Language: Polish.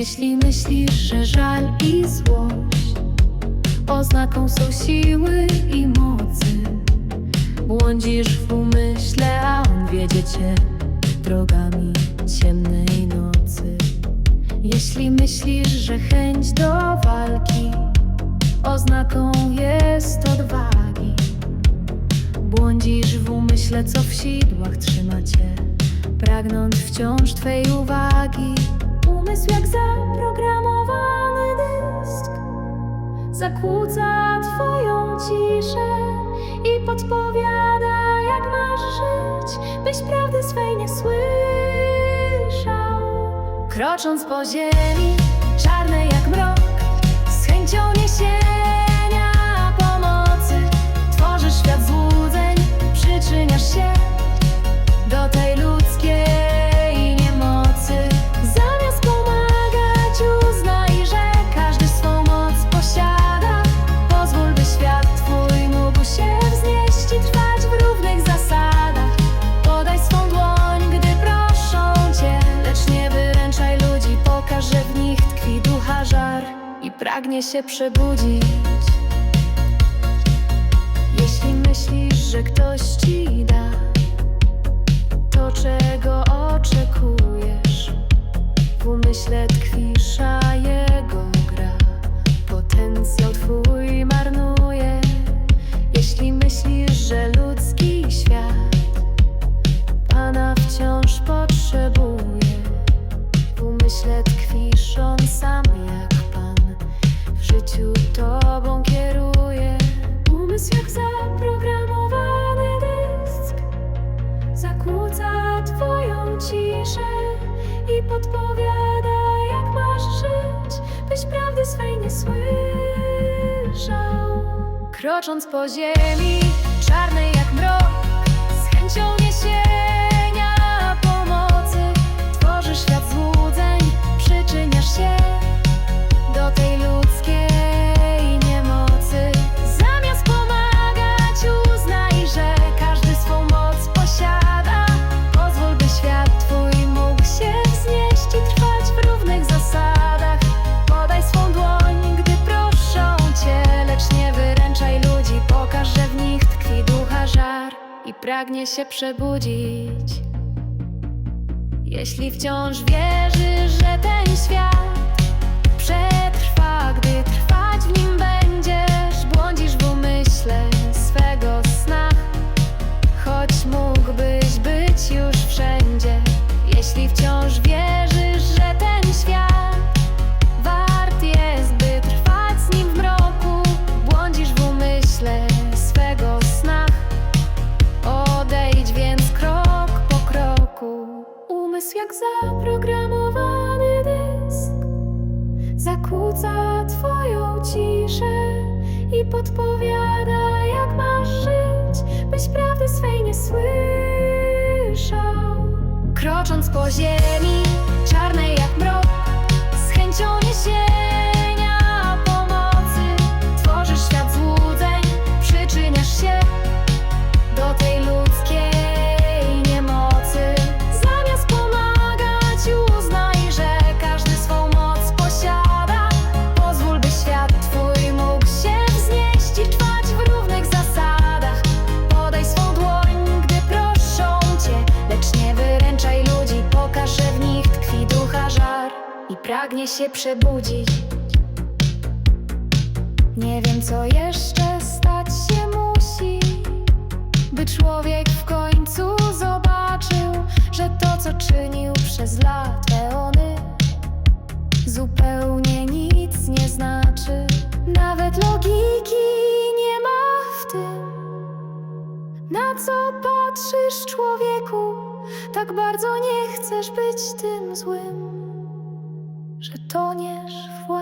Jeśli myślisz, że żal i złość oznaką są siły i mocy, błądzisz w umyśle, a on wiedzie cię drogami ciemnej nocy. Jeśli myślisz, że chęć do walki oznaką jest odwagi, błądzisz w umyśle, co w sidłach trzyma cię, pragnąc wciąż twej uwagi. Umysł zakłóca twoją ciszę i podpowiada, jak masz żyć, byś prawdy swej nie słyszał. Krocząc po ziemi, czarnej jak mrok, tkwi ducha żar i pragnie się przebudzić. Jeśli myślisz, że ktoś ci da to, czego oczekujesz. W umyśle tkwisza jego gra, potencjał twój marnuje. Jeśli myślisz, że ludzki świat Pana wciąż potrzebuje, umyśle tkwisz Umysł jak zaprogramowany dysk zakłóca twoją ciszę i podpowiada, jak masz żyć, byś prawdy swej nie słyszał. Krocząc po ziemi, czarnej jak mrok, z chęcią niesienia pragnie się przebudzić. Jeśli wciąż wierzysz, że ten świat przetrwa, gdy trwać w nim będziesz. Błądzisz w umyśle swego sna, choć mógłbyś być już wszędzie. Jeśli wciąż wierzysz, że ten świat wart jest, by trwać z nim w mroku, błądzisz w umyśle swego Jak zaprogramowany dysk zakłóca twoją ciszę i podpowiada, jak masz żyć, byś prawdy swej nie słyszał. Krocząc po ziemi, pragnie się przebudzić. Nie wiem, co jeszcze stać się musi, by człowiek w końcu zobaczył, że to, co czynił przez lat eony, zupełnie nic nie znaczy. Nawet logiki nie ma w tym, na co patrzysz, człowieku. Tak bardzo nie chcesz być tym złym, że toniesz w.